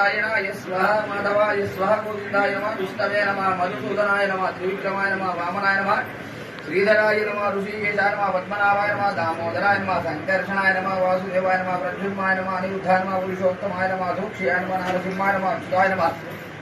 నారాయణాయ స్వహ మాధవాయ స్వహ గోవిందాయ నమ విష్ణవే నమ మధుసూదనాయ నమ త్రివిక్రమాయ నమ వామనాయ నమ శ్రీధరాయ నమ ఋషికేశాయ నమ పద్మనాభాయ నమ దామోదరాయ నమ సంకర్షణాయ నమ వాసుదేవాయ నమ ప్రద్యుమ్నాయ నమ అనిరుద్ధాయ నమ పురుషోత్తమాయ నమ ధూక్ష్యాయ నమ నరసింహాయ నమ అచ్యుతాయ నమ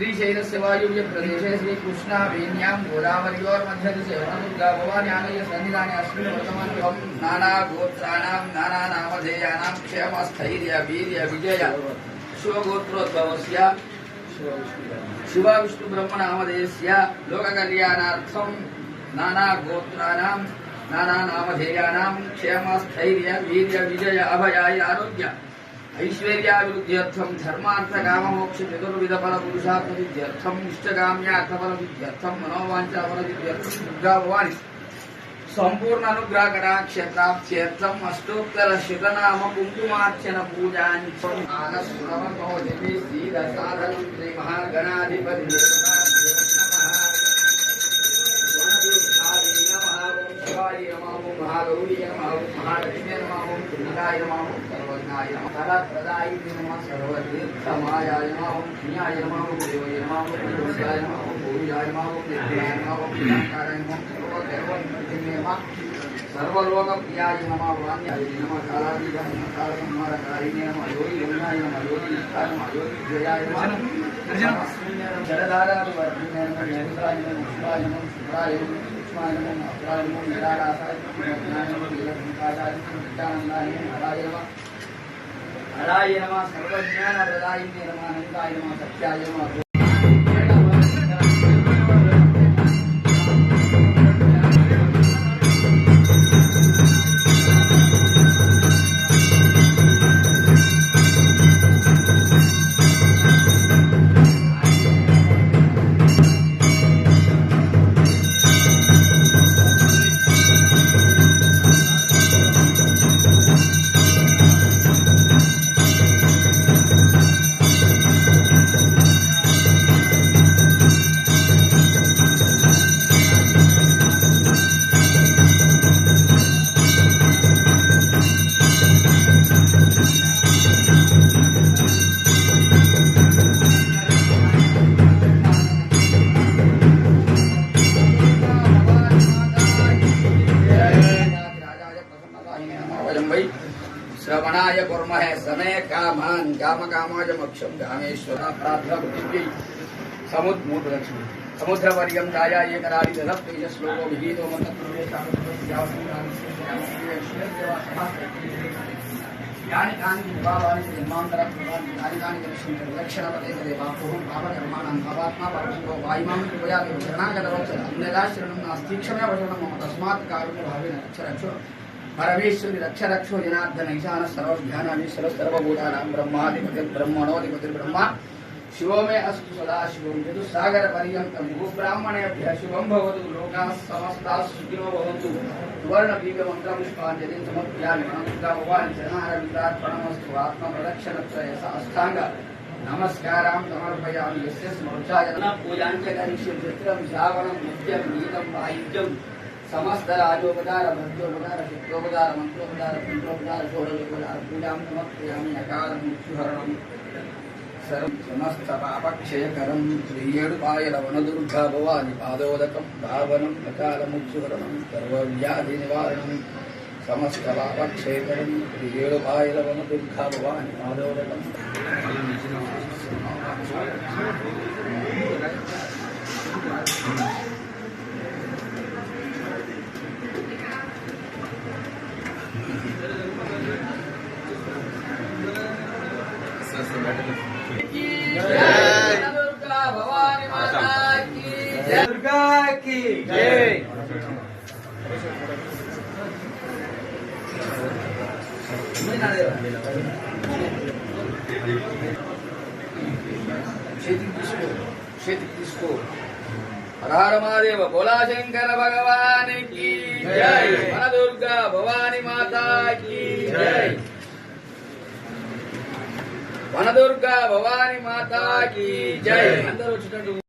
श्रीशैलस्यवायुव्य प्रदेशे कृष्णावेण्यां गोदावर्योर्मध्यदिशे वनदुर्गा भवान्यालय सन्निधाने अस्मिन् नाना नामधेयानां क्षेम स्थैर्य वीर्य विजय शिवगोत्रोद्भवस्य शिवविष्णुब्रह्मनामधेयस्य नाना नामधेयानां क्षेम स्थैर्य वीर्य विजय अभयाय आरोग्य। ఐశ్వర్యాభివృద్ధ్యర్థం ధర్మార్థ కామమోక్ష చతుర్విధ ఫల పురుషార్థ విద్యర్థం ఇష్టకామ్యార్థ ఫల విద్యర్థం మనోవాంఛ ఫల విద్యర్థం దుర్గా భవాని సంపూర్ణ అనుగ్రహ కటాక్షేత్రాప్త్యర్థం అష్టోత్తర శతనామ కుంకుమార్చన పూజాంచం ఆనస్వరమో దేవి శ్రీ మహాగణాధిపతి దేవతా శివాయ నమః మహాగౌరీ మహాలక్ష్మీ न्याय नमः सर्वज्ञाय नमः सर्वप्रदाय नमः सर्वदे समायाय नमः न्याय नमः देवाय नमः पुरुषाय नमः भूयाय नमः देवाय नमः पिताकाराय नमः सर्वदेवत्वं नमः सर्वलोकप्रियाय नमः वाण्याय नमः कालादिगाय नमः कालसंहारकारिणे नमः योगि योगिनाय नमः योगि निष्ठाय नमः योगि जयाय नमः जलधारा वर्धिने नमः नमः शिवाय नमः शिवाय नमः నమః సూక్ష్మాయ నిరాకాశాయ నమః నిత్యానందాయ హరాయ హరాయ సర్వజ్ఞాన ప్రదాయినే నమః. అనంతాయ సత్యాయ कर्माय कुर्मः काम काम कामकामाय मक्षम कामेश्वर प्रार्थना समुद्मूर्तलक्ष्मी समुद्रवर्यं दाया ये करारी धनप्रिय श्लोको विहितो यानि कानि विभावानि जन्मान्तरं भवान् यानि कानि दर्शन्ति लक्षणपते तदेवापुः पापकर्माणां भवात्मा परमो वायुमां कृपया शरणागतवत्सर अन्यदा शरणं नास्तीक्षमेव शरणं मम तस्मात् कारुण्यभावेन रक्ष रक्ष పరమేశ్వరి రక్ష రక్షో జనార్దన ఈశాన సర్వ ధ్యానామీశ్వర సర్వభూతానాం బ్రహ్మాధిపతి బ్రహ్మణోధిపతి బ్రహ్మ. శివమే అస్తు సదా శివం చతుస్సాగర పర్యంతం. భూబ్రాహ్మణేభ్య శుభం భవతు. లోకా సమస్తా సుఖినో భవంతు. సువర్ణ బీజ మంత్ర పుష్పాంజలి సమర్పయామి మనముద్రా భవాని విద్రార్పణమస్తు ఆత్మ ప్రదక్షిణత్రయ సాష్టాంగ. నమస్కారం సమర్పయామి. యస్య స్మృచాయన పూజాంచ కరిష్యం చిత్రం శ్రావణం నిత్యం గీతం వాయిద్యం. సమస్త రాజోపచార భక్తోపచార శక్తోపచార మంత్రోపచార పుంత్రోపచార షోడశోపచార పూజాం సమర్పయామి అకాల మృత్యుహరణం సర్వం సమస్త పాపక్షయకరం శ్రీయేడుపాయల వనదుర్గా భవాని పాదోదకం భావనం అకాల మృత్యుహరణం సర్వవ్యాధి నివారణం సమస్త పాపక్షయకరం శ్రీయేడుపాయల వనదుర్గా భవాని పాదోదకం చేతికి తీసుకో చేతికి తీసుకో హర మహాదేవ భగవానికి జై మన దుర్గా భవాని మాతాకి జై వనదుర్గా భవాని మాతాకి జై అందరూ వచ్చినట్టు